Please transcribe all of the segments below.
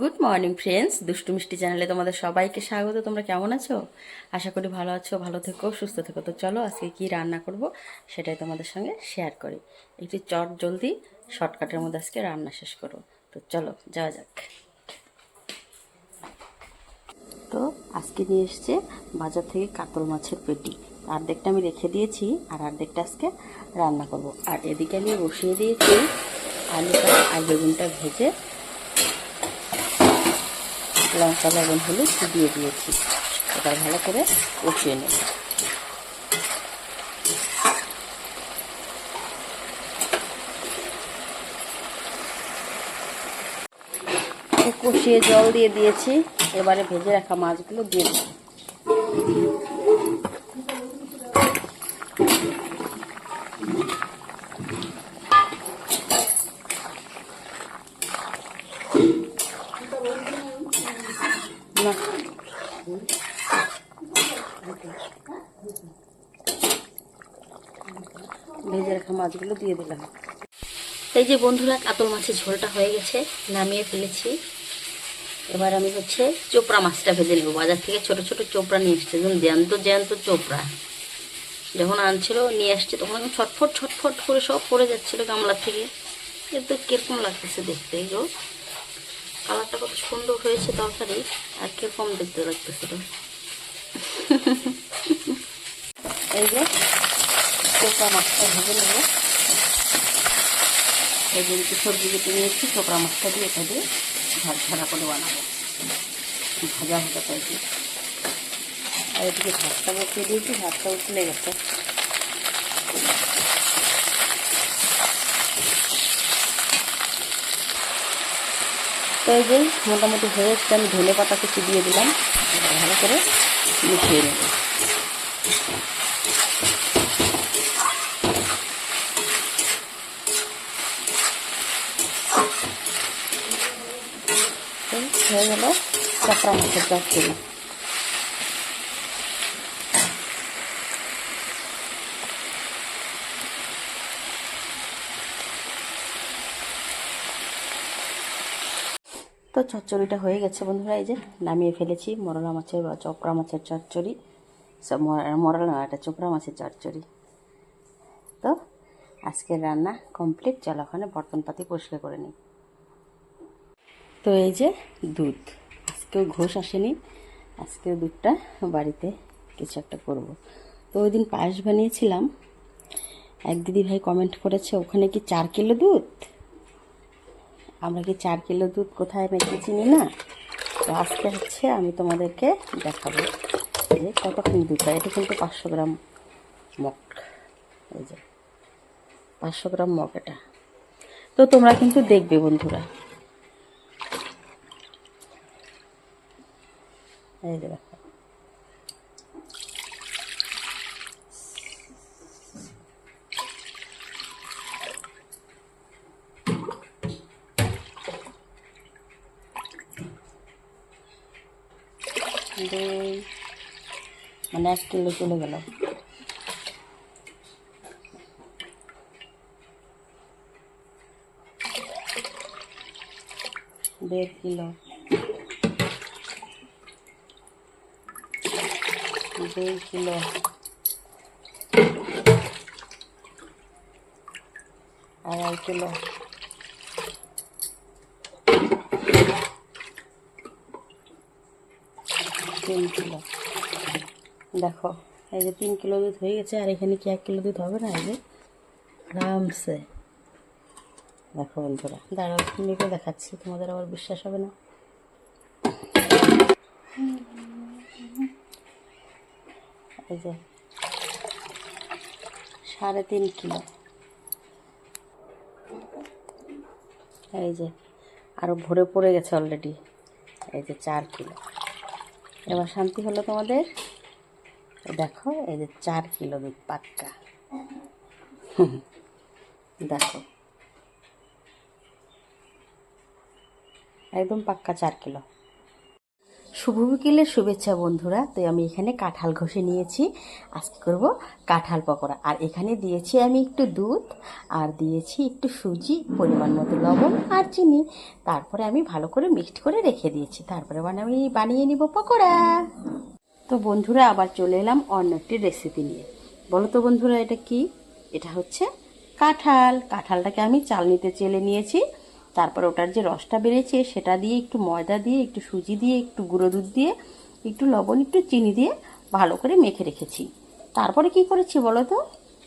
Good morning friends দুষ্টু মিষ্টি চ্যানেলে তোমাদের সবাইকে স্বাগত। তোমরা কেমন আছো? আশা করি ভালো আছো, ভালো থেকো, সুস্থ থেকো। তো চলো আজকে কি রান্না করব সেটাই তোমাদের সঙ্গে শেয়ার করি। একটু চট জলদি শর্টকাটের মধ্যে আজকে রান্না শেষ করো তো চলো, যাওয়া যাক। তো আজকে নিয়ে এসছে বাজার থেকে কাতল মাছের পেটি। অর্ধেকটা আমি রেখে দিয়েছি আর অর্ধেকটা আজকে রান্না করব। আর এদিকে আমি বসিয়ে দিয়েছি আলুটা আর বেগুনটা ভেজে লঙ্কা, লবণ, হলুদ দিয়ে দিয়েছি। এবার ভালো করে কষিয়ে নেব। কষিয়ে জল দিয়ে দিয়েছি। এবারে ভেজে রাখা মাছগুলো দিয়ে দেবো না ভেজে রাখা মাছগুলো দিয়ে দিলাম। এই যে বন্ধুরা, কাতল মাছের ঝোলটা হয়ে গেছে, নামিয়ে ফেলেছি। এবার আমি হচ্ছে চোপড়া মাছটা ভেজে নেব। বাজার থেকে ছোট ছোট চোপড়া নিয়ে এসছে যেমন জ্যান্ত জ্যান্ত চোপড়া। যখন আনছিল, নিয়ে আসছে, তখন ছটফট ছটফট করে সব পড়ে যাচ্ছিল গামলার থেকে। কিন্তু কীরকম লাগতেছে দেখতে গো কালারটা কত সুন্দর হয়েছে তরকারি, আর কীরকম দেখতে লাগতেছিল এই যে চোপড়া মাছটা ভেজে নেব। যে একটু সবজি কেটে নিয়েছি চোপড়া মাছটা দিয়ে এটা দিয়ে ঝাড় ঝাড়া করে বানাবো। ভাজা ভাজা টাইপের আর এদিকে ভাতটা বসিয়ে দিয়েছি, ভাতটা উঠলে গেছে। তো এই যে মোটামুটি হয়ে এসছে, আমি ধনে পাতা কিছু দিয়ে দিলাম। ভালো করে মিশিয়ে নেব। হয়ে গেল মাছের তো চচ্চড়িটা হয়ে গেছে বন্ধুরা, এই যে নামিয়ে ফেলেছি মরলা মাছের বা চপড়া মাছের চচ্চড়ি। মরলা এটা চোপড়া মাছের চচ্চড়ি। তো আজকের রান্না কমপ্লিট, চলো ওখানে বর্তনপাতি পরিষ্কার করে নিই। তো এই যে দুধ। আজকেও ঘোষ আসেনি। আজকেও দুধটা বাড়িতে কিছু একটা করব। তো ওই দিন পায়েস বানিয়েছিলাম। এক দিদি ভাই কমেন্ট করেছে, ওখানে কি চার কিলো দুধ? আমরা কি চার কিলো দুধ কোথায় মেখে চিনি না? তো আজকে হচ্ছে আমি তোমাদেরকে দেখাবো যে কতক্ষণ দুধ হয়। এটা কিন্তু পাঁচশো গ্রাম মগ। এই যে পাঁচশো গ্রাম মগ এটা। তো তোমরা কিন্তু দেখবে বন্ধুরা। এই যে দেখো দুই মানে এক কিলো চলে গেল দেড় কিলো দুই কিলো আড়াই কিলো তিন কিলো। দেখো, এই যে তিন কিলো দুধ হয়ে গেছে, আর এখানে কি এক কিলো দুধ হবে না? এই যে আরামসে। দেখো বন্ধুরা, দাঁড়াও মেপে দেখাচ্ছি, তোমাদের আবার বিশ্বাস হবে না। এই যে, সাড়ে তিন কিলো। এই যে আরও ভরে পড়ে গেছে অলরেডি এই যে চার কিলো। এবার শান্তি হলো তোমাদের? দেখো, এই যে চার কিলো দুধ পাক্কা। দেখো। একদম পাক্কা চার কিলো। শুভ বিকেলের শুভেচ্ছা, বন্ধুরা। তো আমি এখানে কাঁঠাল ঘষে নিয়েছি। আজকে করব কাঁঠাল পকোড়া। আর এখানে দিয়েছি আমি একটু দুধ, আর দিয়েছি একটু সুজি, পরিমাণ মতো লবণ আর চিনি। তারপরে আমি ভালো করে মিক্সড করে রেখে দিয়েছি। তারপরে মানে আমি বানিয়ে নিব পকোড়া। তো বন্ধুরা, আবার চলে এলাম অন্য একটি রেসিপি নিয়ে। বলো তো বন্ধুরা, এটা কি? এটা হচ্ছে কাঁঠাল। কাঁঠালটাকে আমি চালনিতে চেলে নিয়েছি। তারপর ওটার যে রসটা বেড়েছে, সেটা দিয়ে একটু ময়দা দিয়ে, একটু সুজি দিয়ে, একটু গুঁড়ো দুধ দিয়ে, একটু লবণ, একটু চিনি দিয়ে ভালো করে মেখে রেখেছি। তারপরে কি করেছি বলো তো?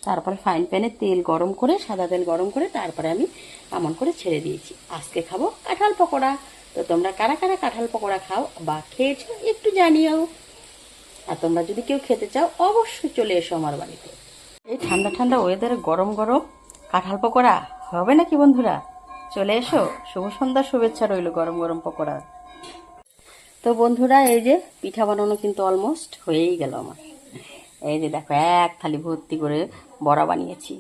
তারপরে ফাইন প্যানে তেল গরম করে, সাদা তেল গরম করে তারপরে আমি এমন করে ছেড়ে দিয়েছি। আজকে খাব কাঁঠাল পকোড়া। তো তোমরা কারা কারা কাঁঠাল পকোড়া খাও বা খেয়েছো একটু জানিও। আর তোমরা যদি কেউ খেতে চাও, অবশ্যই চলে এসো আমার বাড়িতে। এই ঠান্ডা ঠান্ডা ওয়েদারে গরম গরম কাঁঠাল পকোড়া, হবে নাকি বন্ধুরা? চলে এসো। শুভ সন্ধ্যার শুভেচ্ছা রইল গরম গরম পকোড়া। তো বন্ধুরা, এই যে পিঠা বানানো কিন্তু অলমোস্ট হয়েই গেল আমার। এই যে দেখো, এক থালি ভর্তি করে বড়া বানিয়েছি।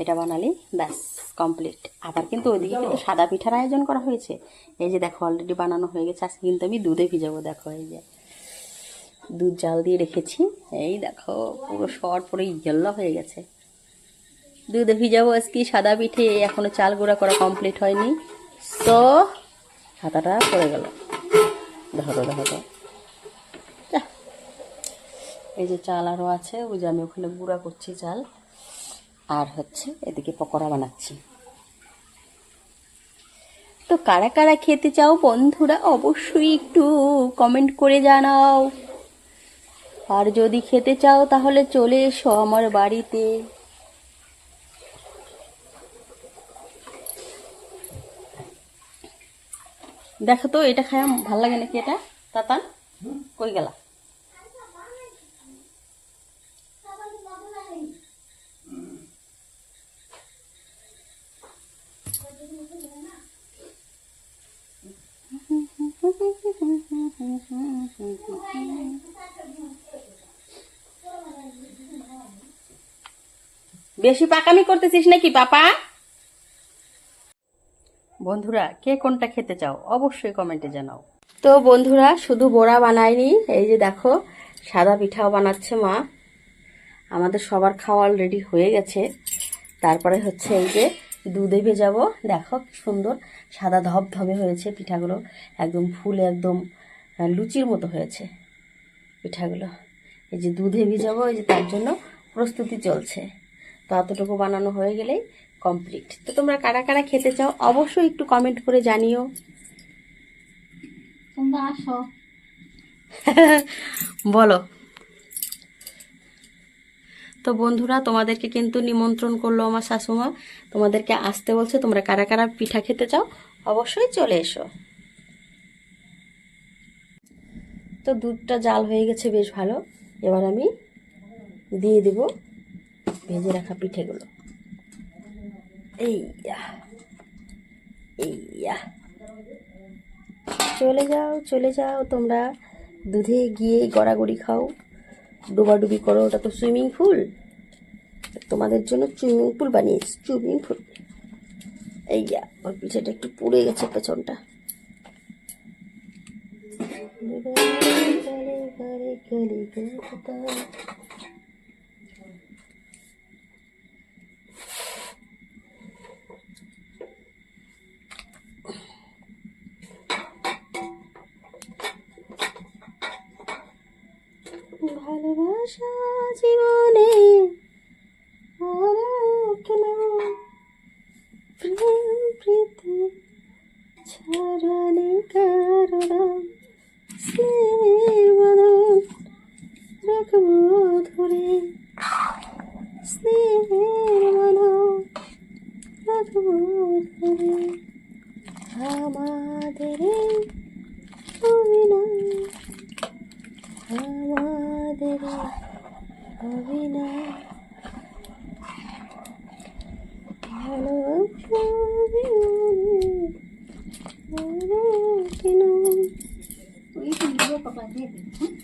এটা বানালি, ব্যাস কমপ্লিট আবার কিন্তু ওইদিকে কিন্তু সাদা পিঠার আয়োজন করা হয়েছে। এই যে দেখো অলরেডি বানানো হয়ে গেছে। আজকে কিন্তু আমি দুধে ভিজাবো, দেখো, এই যে। দুধ জাল দিয়ে রেখেছি। এই দেখো, পুরো শর্ট পুরো ইয়েলো হয়ে গেছে। দুধে ভিজাবো আজকে সাদা পিঠে, এখনও চাল গুঁড়া করা কমপ্লিট হয়নি। তো হাতাটা পড়ে গেল। তো দেখো এই যে চাল আরও আছে, ওই যে আমি ওখানে গুঁড়া করছি চাল। আর হচ্ছে এদিকে পকোড়া বানাচ্ছি। তো কারা কারা খেতে চাও বন্ধুরা, অবশ্যই একটু কমেন্ট করে জানাও। আর যদি খেতে চাও তাহলে চলে এসো আমার বাড়িতে। দেখো তো, এটা খায় ভালো লাগে নাকি এটা? তাতান, কই গেলা? বেশি পাকামি করতেছিস নাকি পাপা? বন্ধুরা কে কোনটা খেতে চাও অবশ্যই কমেন্টে জানাও। তো বন্ধুরা শুধু বড়া বানায়নি এই যে দেখো সাদা পিঠাও বানাচ্ছে মা। আমাদের সবার খাওয়া অলরেডি হয়ে গেছে। তারপরে হচ্ছে এই যে দুধে ভেজাবো। দেখো সুন্দর সাদা ধবধবে হয়েছে পিঠাগুলো। একদম ফুলে একদম লুচির মতো হয়েছে পিঠাগুলো। এই যে দুধে ভিজাবো এই যে তার জন্য প্রস্তুতি চলছে। তো অতটুকু বানানো হয়ে গেলেই কমপ্লিট তো তোমরা কারা কারা খেতে চাও অবশ্যই একটু কমেন্ট করে জানিও। তোমরা আসো। বলো। তো বন্ধুরা তোমাদেরকে কিন্তু নিমন্ত্রণ করল আমার শাশুমা। তোমাদেরকে আসতে বলছে তোমরা কারা কারা পিঠা খেতে চাও অবশ্যই চলে এসো। তো দুধটা জাল হয়ে গেছে বেশ ভালো। এবার আমি দিয়ে দেব। ভেজে রাখা পিঠেগুলো এইয়া এইয়া চলে যাও চলে যাও তোমরা দুধে গিয়ে গড়াগড়ি খাও ডুবাডুবি করো ওটা তো সুইমিং পুল তোমাদের জন্য সুইমিং পুল বানিয়েছি সুইমিং পুল এই যা ওর পিছেটা একটু পুড়ে গেছে পেছনটা ചരണി കാരണം സ്നേഹം রাখব ধরে। স্নেহের মালা রাখব ধরে। আমাদের অভিনয় আমাদের অভিনয়। ভালো 饭店里。